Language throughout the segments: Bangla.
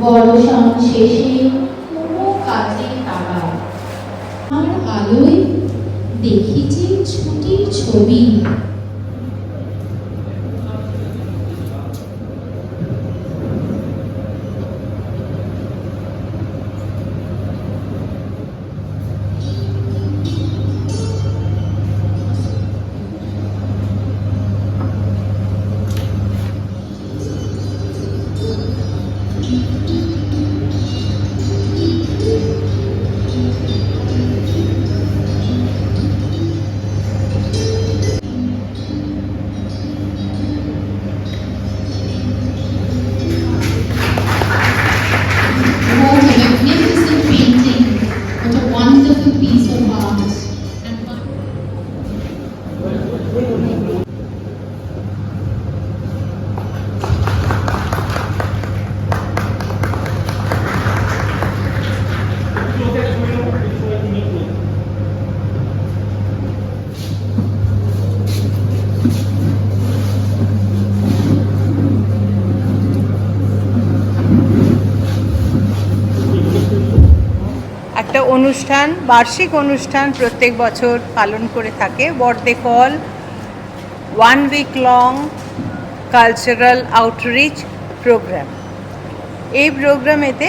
বড়সড় শেষে কোনো কাজে তাকায় আর আলোয় দেখিছে ছুটির ছবি। অনুষ্ঠান, বার্ষিক অনুষ্ঠান প্রত্যেক বছর পালন করে থাকে। But they call one week long cultural outreach programme এই প্রোগ্রামেতে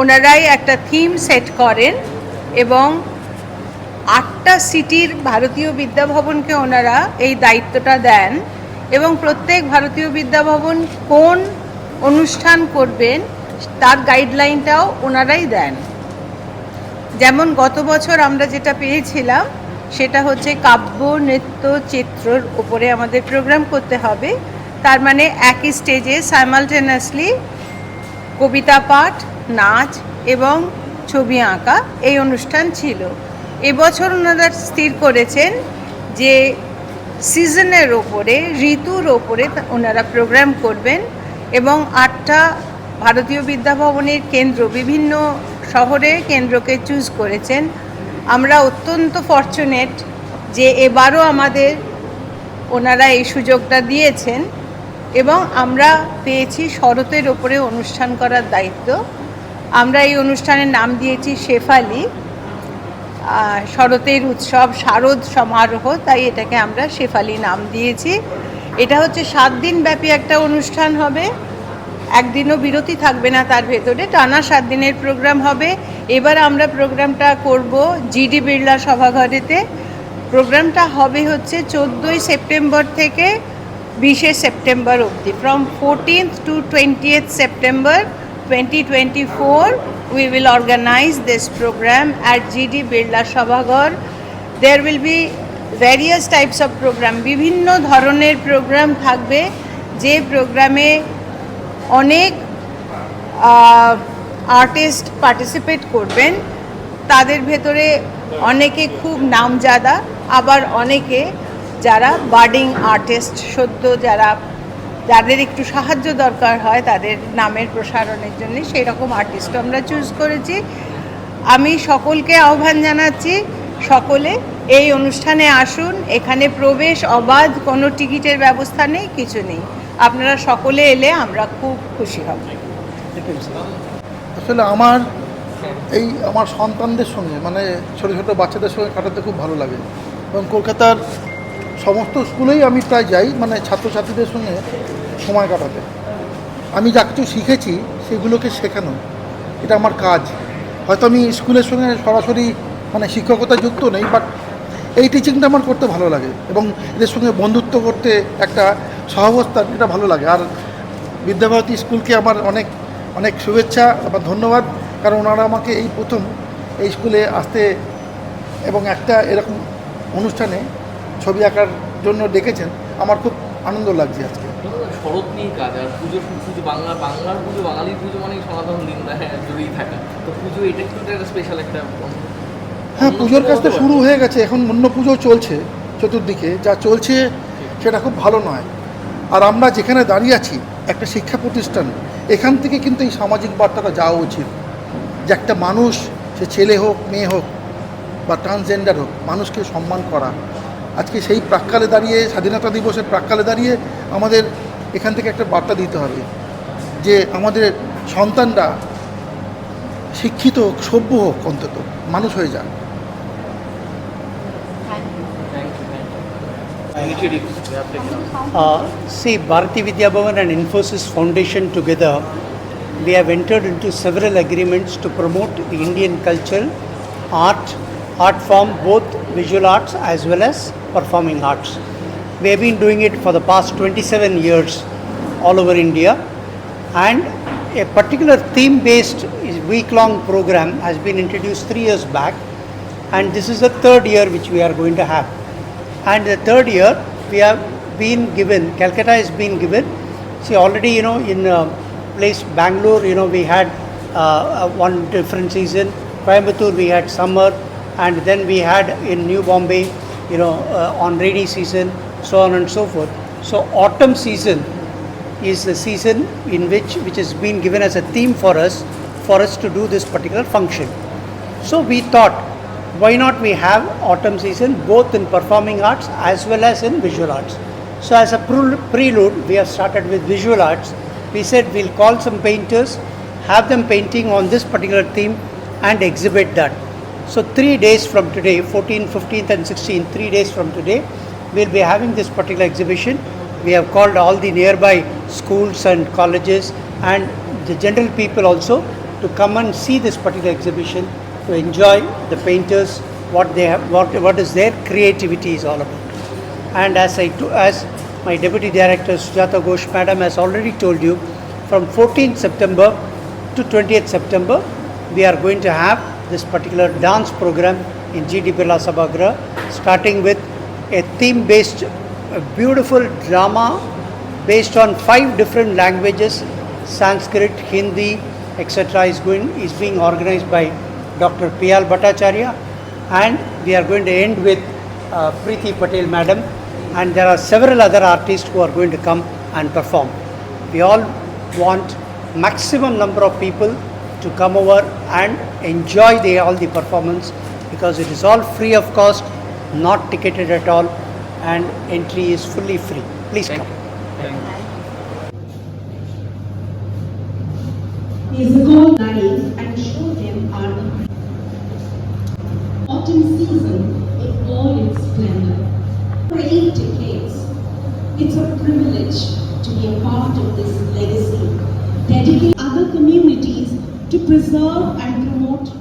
ওনারাই একটা থিম সেট করেন এবং আটটা সিটির ভারতীয় বিদ্যাভবনকে ওনারা এই দায়িত্বটা দেন এবং প্রত্যেক ভারতীয় বিদ্যাভবন কোন অনুষ্ঠান করবেন, তার গাইডলাইনটাও ওনারাই দেন। যেমন গত বছর আমরা যেটা পেয়েছিলাম, সেটা হচ্ছে কাব্য নৃত্য চিত্রর উপরে আমাদের প্রোগ্রাম করতে হবে। তার মানে একই স্টেজে সাইমালটেনাসলি কবিতা পাঠ, নাচ এবং ছবি আঁকা এই অনুষ্ঠান ছিল। এবছর ওনারা স্থির করেছেন যে সিজনের ওপরে ঋতুর ওপরে ওনারা প্রোগ্রাম করবেন এবং আটটা ভারতীয় বিদ্যাভবনের কেন্দ্র, বিভিন্ন শহরে কেন্দ্রকে চুজ করেছেন। আমরা অত্যন্ত ফর্চুনেট যে এবারও আমাদের ওনারা এই সুযোগটা দিয়েছেন এবং আমরা পেয়েছি শরতের ওপরে অনুষ্ঠান করার দায়িত্ব। আমরা এই অনুষ্ঠানের নাম দিয়েছি শেফালি। শরতের উৎসব, শারদ সমারোহ, তাই এটাকে আমরা শেফালি নাম দিয়েছি। এটা হচ্ছে সাত দিন ব্যাপী একটা অনুষ্ঠান হবে। একদিনও বিরতি থাকবে না তার ভেতরে। টানা সাত দিনের প্রোগ্রাম হবে। এবার আমরা প্রোগ্রামটা করব জিডি বিড়লা সভাঘরেতে। প্রোগ্রামটা হবে হচ্ছে চোদ্দোই সেপ্টেম্বর থেকে বিশে সেপ্টেম্বর অবধি। From fourteenth to twentieth September 2024 we will organise this programme at GD Birla Sabhaghar there will be various types of programme বিভিন্ন ধরনের প্রোগ্রাম থাকবে। যে প্রোগ্রামে অনেক আর্টিস্ট পার্টিসিপেট করবেন। তাদের ভেতরে অনেকে খুব নামজাদা, আবার অনেকে যারা বার্ডিং আর্টিস্ট সদ্য যারা, যাদের একটু সাহায্য দরকার হয় তাদের নামের প্রসারণের জন্য সেই রকম আর্টিস্ট আমরা চুজ করেছি। আমি সকলকে আহ্বান জানাচ্ছি, সকলে এই অনুষ্ঠানে আসুন, এখানে প্রবেশ অবাধ, কোনো টিকিটের ব্যবস্থা নেই, কিছু নেই। আপনারা সকলে এলে আমরা খুব খুশি হব। আসলে আমার এই আমার সন্তানদের সঙ্গে মানে ছোটো ছোটো বাচ্চাদের সঙ্গে কাটাতে খুব ভালো লাগে। এবং কলকাতার সমস্ত স্কুলেই আমি প্রায় যাই মানে ছাত্রছাত্রীদের সঙ্গে সময় কাটাতে। আমি যা কিছু শিখেছি সেগুলোকে শেখানো, এটা আমার কাজ। হয়তো আমি স্কুলের সঙ্গে সরাসরি মানে শিক্ষকতা যুক্ত নেই বাট এই টিচিংটা আমার করতে ভালো লাগে এবং এদের সঙ্গে বন্ধুত্ব করতে একটা সহাবস্থান এটা ভালো লাগে। আর বিদ্যাভারতী স্কুলকে আমার অনেক অনেক শুভেচ্ছা আবার ধন্যবাদ, কারণ ওনারা আমাকে এই প্রথম এই স্কুলে আসতে এবং একটা এরকম অনুষ্ঠানে ছবি আঁকার জন্য ডেকেছেন। আমার খুব আনন্দ লাগছে আজকে। শরৎ নিয়ে কাজ, আর পুজো পুজো বাংলা, বাংলার পুজো, বাঙালির পুজো মানে সনাতন দিন জড়িয়ে থাকা। তো পুজো, এটা কিন্তু একটা স্পেশাল একটা হ্যাঁ পুজোর কাজ তো শুরু হয়ে গেছে, এখন অন্য পুজো চলছে চতুর্দিকে, যা চলছে সেটা খুব ভালো নয়। আর আমরা যেখানে দাঁড়িয়ে আছি, একটা শিক্ষা প্রতিষ্ঠান, এখান থেকে কিন্তু এই সামাজিক বার্তাটা যাওয়া উচিত। যে একটা মানুষ, সে ছেলে হোক, মেয়ে হোক, বা ট্রান্সজেন্ডার হোক, মানুষকে সম্মান করা। আজকে সেই প্রাক্কালে দাঁড়িয়ে, স্বাধীনতা দিবসের প্রাক্কালে দাঁড়িয়ে আমাদের এখান থেকে একটা বার্তা দিতে হবে, যে আমাদের সন্তানরা শিক্ষিত হোক, সভ্য হোক, অন্তত মানুষ হয়ে যাক। Uh, see, Bharati Vidya Bhavan and Infosys Foundation together, we have entered into several agreements to promote the Indian culture, art, art form, both visual arts as well as performing arts. We have been doing it for the past 27 years all over India, and a particular theme-based week-long program has been introduced three years back, and this is the third year which we are going to have. And the third year, we have been given, Calcutta has been given. See, already, you know, in uh, place Bangalore, you know, we had uh, uh, one different season. Coimbatore, we had summer. And then we had in New Bombay, you know, uh, on rainy season, so on and so forth. So, autumn season is the season in which, which has been given as a theme for us, for us to do this particular function. So we thought, why not we have autumn season both in performing arts as well as in visual arts. So as a prelude, we have started with visual arts. We said we'll call some painters, have them painting on this particular theme and exhibit that. So three days from today, 14th, 15th and 16th, three days from today, we'll be having this particular exhibition. We have called all the nearby schools and colleges and the general people also to come and see this particular exhibition to enjoy the painters what they have what, what is their creativity is all about. And as i as my deputy director sujata ghosh madam has already told you from 14th september to 20th september we are going to have this particular dance program in gd birla sabhagra starting with a theme based a beautiful drama based on five different languages sanskrit hindi etc is going is being organized by dr. Piyal bhattacharya. And we are going to end with uh, preeti patel madam. And there are several other artists who are going to come and perform. We all want maximum number of people to come over and enjoy the, all the performance because it is all free of cost not ticketed at all and entry is fully free. Please Thank come. you. Thank you. is to go live and show them our autumn season in all its splendor. For eight decades, it's a privilege to be a part of this legacy, dedicating other communities to preserve and promote